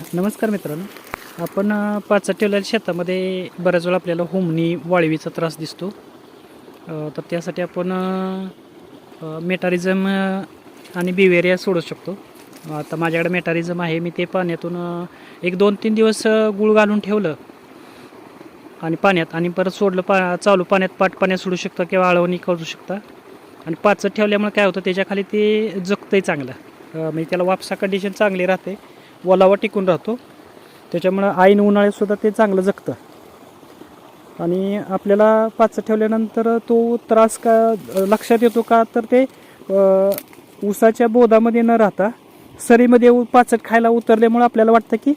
नमस्कार मित्रांनो. आपण अ, पाचट ठेवलेल्या शेतामध्ये बऱ्याच वेळा आपल्याला होमनी वाळवीचा त्रास दिसतो. तर त्यासाठी आपण मेटारिझम आणि बिवेरिया सोडू शकतो. आता माझ्याकडे मेटारिझम आहे मी ते पाण्यातून एक दोन तीन दिवस गुळ घालून ठेवलं. आणि पाण्यात आणि परत सोडलं पा चालू पाण्यात पाट पाण्यात सोडू शकता किंवा आळवणी करू शकता. आणि पाचट ठेवल्यामुळे काय होतं त्याच्याखाली ते जगतंही चांगलं. म्हणजे त्याला वापसा कंडिशन चांगली राहते. ओलावा टिकून राहतो. त्याच्यामुळं ऐन उन्हाळ्यातसुद्धा ते चांगलं जगतं. आणि आपल्याला पाच ठेवल्यानंतर तो त्रास का लक्षात येतो का तर ते ऊसाच्या बोधामध्ये न राहता सरीमध्ये उ- पाचट खायला उतरल्यामुळं आपल्याला वाटतं की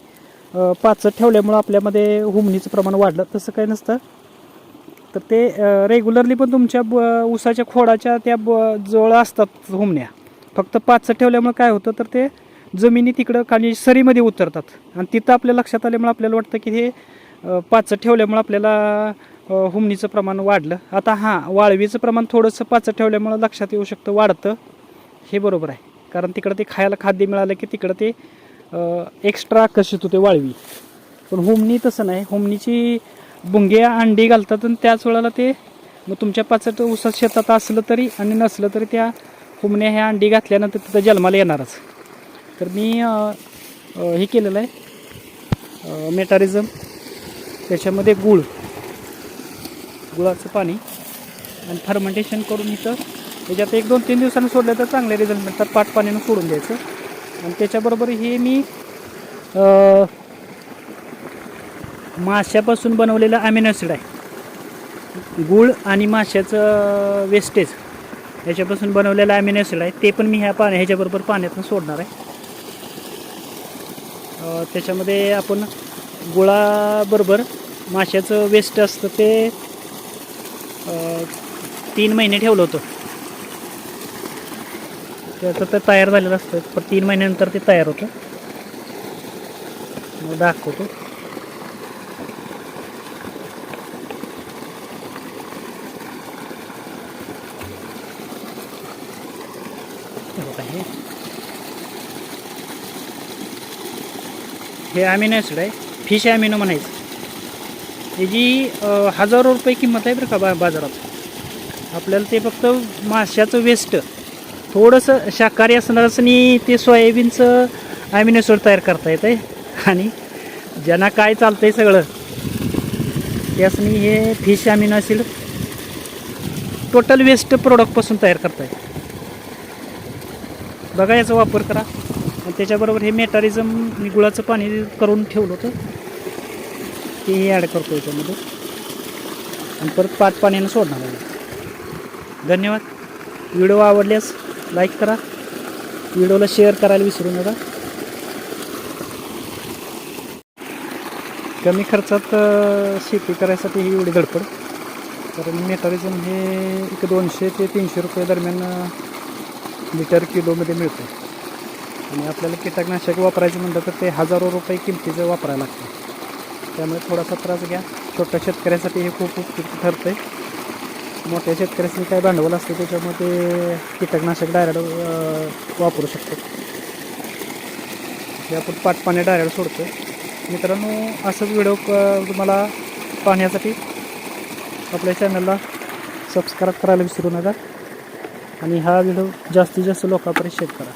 पाचट ठेवल्यामुळं आपल्यामध्ये हुमणीचं प्रमाण वाढलं. तसं काही नसतं. तर ते रेग्युलरली पण तुमच्या ब ऊसाच्या खोडाच्या त्या ब जवळ असतात हुमण्या. फक्त पाचट ठेवल्यामुळे काय होतं तर ते जमिनी तिकडं खाली सरीमध्ये उतरतात. आणि तिथं आपल्या लक्षात आल्यामुळे आपल्याला वाटतं की हे अ, पाचट ठेवल्यामुळे आपल्याला हुमणीचं प्रमाण वाढलं. आता हां वाळवीचं प्रमाण थोडंसं पाचट ठेवल्यामुळं लक्षात येऊ शकतं वाढतं. हे बरोबर आहे. कारण तिकडं ते खायला खाद्य मिळालं की तिकडं ते एक्स्ट्रा आकर्षित होते वाळवी. पण हुमणी तसं नाही. हुमणीची बुंग्या अंडी घालतात आणि त्याच वेळेला ते मग तुमच्या पाचट ऊसात शेतात असलं तरी आणि नसलं तरी त्या हुमण्या ह्या अंडी घातल्यानंतर तिथं जन्माला येणारच. तर मी हे केलेलं आहे. मेटारिझम त्याच्यामध्ये गुळ गुळाचं पाणी आणि फर्मेंटेशन करून इथं त्याच्यात एक दोन तीन दिवसांनी सोडलं तर चांगले रिझल्ट मिळतात. पाट पाण्यानं सोडून द्यायचं. आणि त्याच्याबरोबर हे मी माश्यापासून बनवलेलं ॲमिनोसिड ॲसिड आहे. गुळ आणि माश्याचं वेस्टेज याच्यापासून बनवलेलं ॲमिनोसिड ॲसिड आहे. ते पण मी ह्या पाण्या ह्याच्याबरोबर पाण्यातून सोडणार आहे. त्याच्यामध्ये आपण गुळाबरोबर माशाचं वेस्ट असतं ते तीन महिने ठेवलं होतं. त्याचं तर तयार झालेलं असतं पण तीन महिन्यानंतर ते तयार होतं. मग दाखवतो. हे. हे ॲमिनो ॲसिड आहे. फिश ॲमिनो म्हणायचं. याची हजारो रुपये किंमत आहे बरं का बा बाजारात. आपल्याला ते फक्त माशाचं वेस्ट थोडंसं शाकाहारी असणारसनी ते सोयाबीनचं ॲमिनो ॲसिड तयार करता येतं आहे आणि ज्यांना काय चालतं आहे सगळं त्यासनी हे fish amino acid total waste प्रोडक्टपासून तयार करता येतं बघा याचा वापर करा. त्याच्याबरोबर हे मेटारिझम मी गुळाचं पाणी करून ठेवलं होतं. तेही ॲड करतो याच्यामध्ये आणि परत पाच पाण्यानं सोडणार आहे. धन्यवाद. व्हिडिओ आवडल्यास लाईक करा. व्हिडिओला शेअर करायला विसरू नका. कमी खर्चात शेती करायसाठी ही एवढी धडपड. कारण मेटारिझम हे एक दोनशे ते तीनशे रुपये दरम्यान लिटर किलोमध्ये मिळतं. आणि आपल्याला कीटकनाशक वापरायचं म्हटलं तर ते हजारो रुपये किमतीचं वापरायला लागतं. त्यामुळे थोडासा त्रास घ्या. छोट्या शेतकऱ्यासाठी हे खूप उपयुक्त ठरतं आहे मोठ्या शेतकऱ्यासाठी काय भांडवल असतं त्याच्यामध्ये कीटकनाशक डायरेक्ट वापरू शकतो हे आपण पाटपाणी डायरेक्ट सोडतो मित्रांनो असंच व्हिडिओ क तुम्हाला पाहण्यासाठी आपल्या चॅनलला सबस्क्राईब करायला विसरू नका. आणि हा व्हिडिओ जास्तीत जास्त लोकांपर्यंत शेअर करा.